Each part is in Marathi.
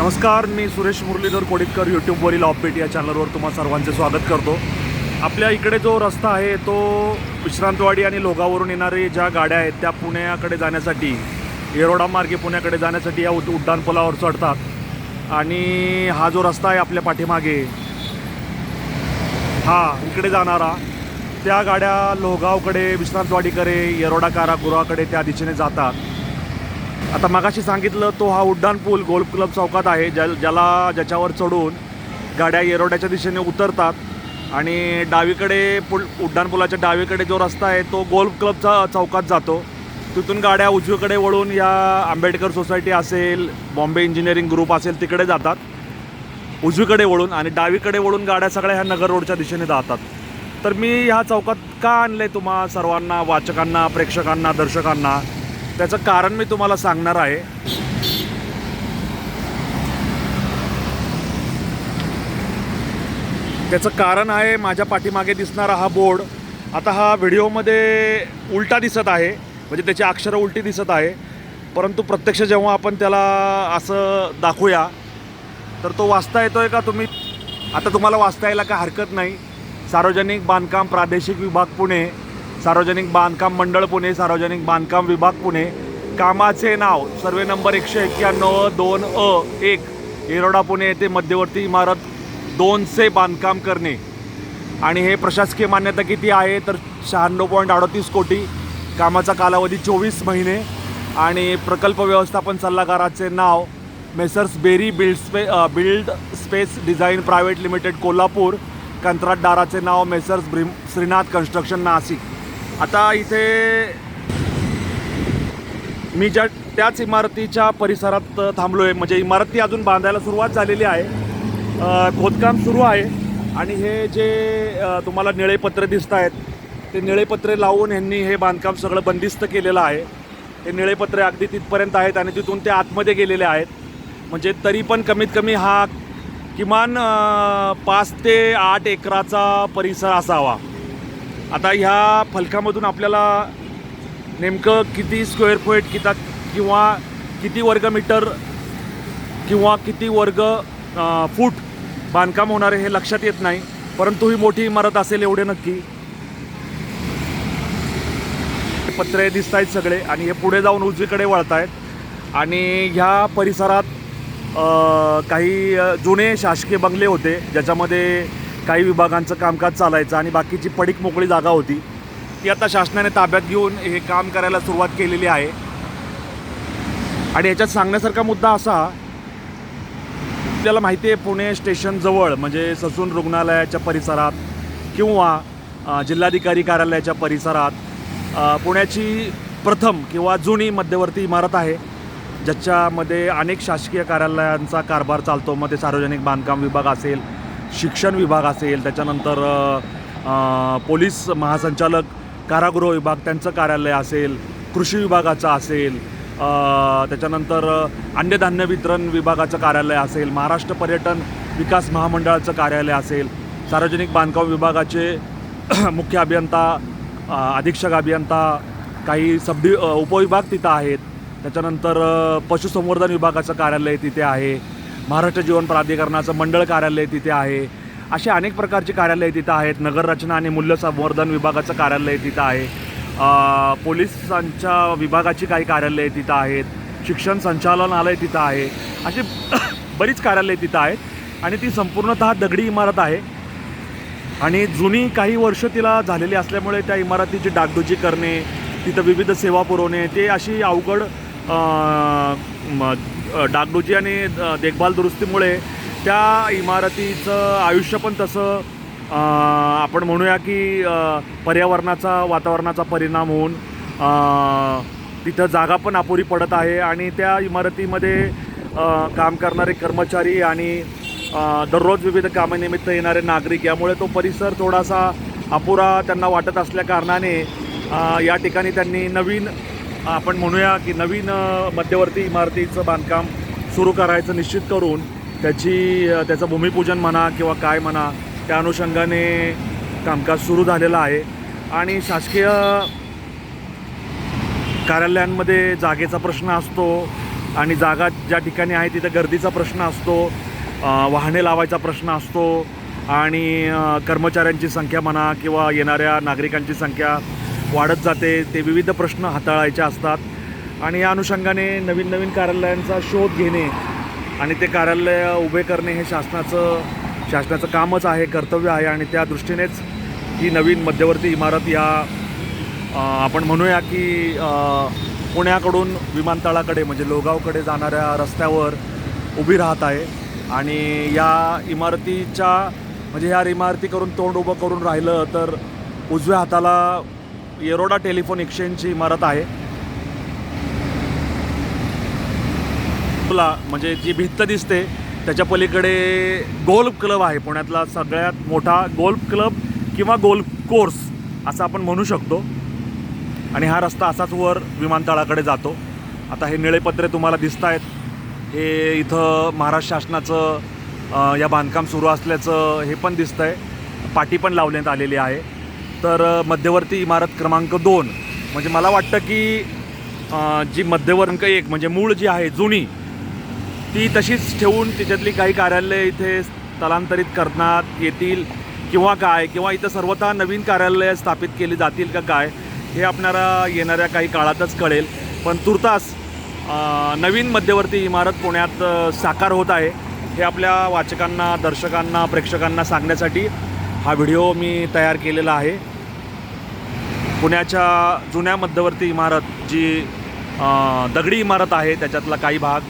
नमस्कार मी सुरेश मुरलीधर कोडितकर यूट्यूबवरील ऑपबीट या चॅनलवर तुम्हा सर्वांचे स्वागत करतो. आपल्या इकडे जो रस्ता आहे तो विश्रांतवाडी आणि लोगावरून येणारे ज्या गाड्या आहेत त्या पुण्याकडे जाण्यासाठी येरोडा मार्गे पुण्याकडे जाण्यासाठी या उड उड्डाणपुलावर चढतात. आणि हा जो रस्ता आहे आपल्या पाठीमागे हा इकडे जाणारा त्या गाड्या लोगावकडे विश्रांतवाडीकडे येरोडा कारागृहाकडे त्या दिशेने जातात. आता मगाशी सांगितलं तो हा उड्डाण पूल गोल्फ क्लब चौकात आहे ज्या ज्याला ज्याच्यावर चढून गाड्या येरोड्याच्या दिशेने उतरतात आणि डावीकडे पुल उड्डाण पुलाच्या डावीकडे जो रस्ता आहे तो गोल्फ क्लबचा चौकात जातो. तिथून गाड्या उजवीकडे वळून या आंबेडकर सोसायटी असेल बॉम्बे इंजिनिअरिंग ग्रुप असेल तिकडे जातात. उजवीकडे वळून आणि डावीकडे वळून गाड्या सगळ्या ह्या नगर रोडच्या दिशेने जातात. तर मी ह्या चौकात का आणलं आहे तुम्हा सर्वांना वाचकांना प्रेक्षकांना दर्शकांना? त्याचं कारण मी तुम्हाला सांगणार आहे. त्याचं कारण आहे माझ्या पाठीमागे दिसणारा हा बोर्ड. आता हा व्हिडिओमध्ये उलटा दिसत आहे म्हणजे त्याची अक्षरं उलटी दिसत आहे. परंतु प्रत्यक्ष जेव्हा आपण त्याला असं दाखवूया तर तो वाचता येतो आहे का तुम्ही? आता तुम्हाला वाचता यायला का हरकत नाही. सार्वजनिक बांधकाम प्रादेशिक विभाग पुणे. सार्वजनिक बांधकाम मंडळ पुणे सार्वजनिक बांधकाम विभाग पुणे. कामाचे नाव सर्वे नंबर एकशे एक्क्याण्णव दोन अ एक येरोडा पुणे येथे मध्यवर्ती इमारत दोनचे बांधकाम करणे. आणि हे प्रशासकीय मान्यता किती आहे? तर शहाण्णव पॉईंट अडतीस कोटी. कामाचा कालावधी चोवीस महिने. आणि प्रकल्प व्यवस्थापन सल्लागाराचे नाव messrs Berry build स्पे build space design private limited Kolhapur. कंत्राटदाराचे नाव messrs Brim Shrinath construction Nashik. आता इथे मी ज्या त्याच इमारतीच्या परिसरात थांबलो आहे म्हणजे इमारती अजून बांधायला सुरुवात झालेली आहे. खोदकाम सुरू आहे. आणि हे जे तुम्हाला निळे पत्रे दिसत आहेत ते निळे पत्रे लावून ह्यांनी हे बांधकाम सगळं बंदिस्त केलेलं आहे. ते निळे पत्रे अगदी तिथपर्यंत आहेत आणि तिथून ते आतमध्ये गेलेले आहेत. म्हणजे तरी पण कमीत कमी हा किमान पाच ते आठ एकराचा परिसर असावा. आता ह्या फलकामधून आपल्याला नेमकं किती स्क्वेअर फूट किता किंवा किती वर्ग मीटर किंवा किती वर्ग फूट बांधकाम होणार आहे हे लक्षात येत नाही. परंतु ही मोठी इमारत असेल एवढे नक्की. पत्रे दिसत आहेत सगळे आणि हे पुढे जाऊन उजवीकडे वळत आहेत आणि ह्या परिसरात काही जुने शासकीय बंगले होते ज्याच्यामध्ये काही विभागांचं कामकाज चालायचं आणि बाकीची पडीक मोकळी जागा होती. ती आता शासनाने ताब्यात घेऊन हे काम करायला सुरुवात केलेली आहे. आणि याच्यात सांगण्यासारखा मुद्दा असा आपल्याला माहिती आहे पुणे स्टेशनजवळ म्हणजे ससून रुग्णालयाच्या परिसरात किंवा जिल्हाधिकारी कार्यालयाच्या परिसरात पुण्याची प्रथम किंवा जुनी मध्यवर्ती इमारत आहे ज्याच्यामध्ये अनेक शासकीय कार्यालयांचा कारभार चालतो. मग ते सार्वजनिक बांधकाम विभाग असेल शिक्षण विभाग असेल त्याच्यानंतर पोलीस महासंचालक कारागृह विभाग त्यांचं कार्यालय असेल कृषी विभागाचं असेल त्याच्यानंतर अन्नधान्य वितरण विभागाचं कार्यालय असेल महाराष्ट्र पर्यटन विकास महामंडळाचं कार्यालय असेल सार्वजनिक बांधकाम विभागाचे मुख्य अभियंता अधीक्षक अभियंता काही सबडि उपविभाग तिथं आहेत त्याच्यानंतर पशुसंवर्धन विभागाचं कार्यालय तिथे आहे महाराष्ट्र जीवन प्राधिकरणाचं मंडळ कार्यालय तिथे आहे. असे अनेक प्रकारची कार्यालयं तिथं आहेत. नगररचना आणि मूल्य संवर्धन विभागाचं कार्यालय तिथं आहे. पोलिसांच्या विभागाची काही कार्यालये तिथं आहेत. शिक्षण संचालनालय तिथं आहे. अशी बरीच कार्यालयं तिथं आहेत. आणि ती संपूर्णतः दगडी इमारत आहे. आणि जुनी काही वर्ष तिला झालेली असल्यामुळे त्या इमारतीची डागडुजी करणे तिथं विविध सेवा पुरवणे ते अशी अवघड डागडुजी आणि देखभाल दुरुस्तीमुळे त्या इमारतीचं आयुष्य पण तसं आपण म्हणूया की पर्यावरणाचा वातावरणाचा परिणाम होऊन तिथं जागा पण अपुरी पडत आहे आणि त्या इमारतीमध्ये काम करणारे कर्मचारी आणि दररोज विविध कामानिमित्त येणारे नागरिक यामुळे तो परिसर थोडासा अपुरा त्यांना वाटत असल्या कारणाने या ठिकाणी त्यांनी नवीन आपण म्हणूया की नवीन मध्यवर्ती इमारतीचं बांधकाम सुरू करायचं निश्चित करून त्याची त्याचं भूमिपूजन म्हणा किंवा काय म्हणा त्या अनुषंगाने कामकाज सुरू झालेलं आहे. आणि शासकीय कार्यालयांमध्ये जागेचा प्रश्न असतो आणि जागा ज्या ठिकाणी आहे तिथं गर्दीचा प्रश्न असतो वाहने लावायचा प्रश्न असतो आणि कर्मचाऱ्यांची संख्या म्हणा किंवा येणाऱ्या नागरिकांची संख्या वाढत जाते ते विविध प्रश्न हाताळायचे असतात. आणि या अनुषंगाने नवीन नवीन कार्यालयांचा शोध घेणे आणि ते कार्यालय उभे करणे हे शासनाचं शासनाचं कामच आहे कर्तव्य आहे. आणि त्या दृष्टीनेच ही नवीन मध्यवर्ती इमारत या आपण म्हणूया की पुण्याकडून विमानतळाकडे म्हणजे लोगावकडे जाणाऱ्या रस्त्यावर उभी राहत आहे. आणि या इमारतीच्या म्हणजे ह्या इमारती करून तोंड उभं करून राहिलं तर उजव्या हाताला येरोडा टेलिफोन एक्सचेंजची इमारत आहे. तुला म्हणजे जी भित्त दिसते त्याच्या पलीकडे गोल्फ क्लब आहे. पुण्यातला सगळ्यात मोठा गोल्फ क्लब किंवा गोल्फ कोर्स असं आपण म्हणू शकतो. आणि हा रस्ता असाच वर विमानतळाकडे जातो. आता हे निळे पत्रे तुम्हाला दिसत आहेत हे इथं महाराष्ट्र शासनाचं या बांधकाम सुरू असल्याचं हे पण दिसतं आहे पाटी पण लावण्यात आलेली आहे. तर मध्यवर्ती इमारत क्रमांक दोन. म्हणजे मला वाटतं की जी मध्यवर्क एक म्हणजे मूळ जी आहे जुनी ती तशीच ठेवून त्याच्यातली काही कार्यालय इथे स्थलांतरित करण्यात येतील किंवा काय किंवा इथं सर्वतः नवीन कार्यालय स्थापित केली जातील का काय हे आपणाला येणाऱ्या काही काळातच कळेल. पण तुर्तास नवीन मध्यवर्ती इमारत पुण्यात साकार होत आहे हे आपल्या वाचकांना दर्शकांना प्रेक्षकांना सांगण्यासाठी हा व्हिडिओ मी तयार केलेला आहे. पुण्याच्या जुन्या मध्यवर्ती इमारत जी दगडी इमारत आहे त्याच्यातला काही भाग.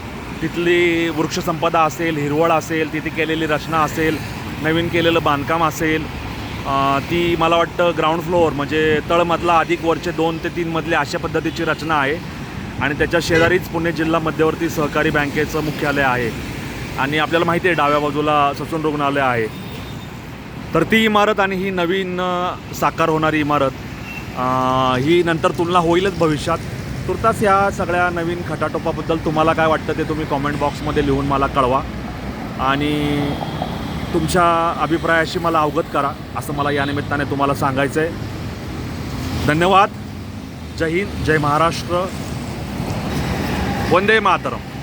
तिथली वृक्षसंपदा असेल हिरवळ असेल तिथे केलेली रचना असेल नवीन केलेलं बांधकाम असेल ती मला वाटतं ग्राउंड फ्लोअर म्हणजे तळमधला अधिक वरचे दोन ते तीन मधले अशा पद्धतीची रचना आहे. आणि त्याच्या शेजारीच पुणे जिल्हा मध्यवर्ती सहकारी बँकेचं मुख्यालय आहे. आणि आपल्याला माहिती आहे डाव्या बाजूला ससून रुग्णालय आहे. तर ती इमारत आणि ही नवीन साकार होणारी इमारत ही नंतर तुलना होईलच भविष्यात. तुर्तास या सगळ्या नवीन खटाटोपाबद्दल तुम्हाला काय वाटतं ते तुम्ही कॉमेंट बॉक्समध्ये लिहून मला कळवा. आणि तुमच्या अभिप्रायाशी मला अवगत करा असं मला या निमित्ताने तुम्हाला सांगायचं आहे धन्यवाद. जय हिंद जय महाराष्ट्र. वंदे मातरम.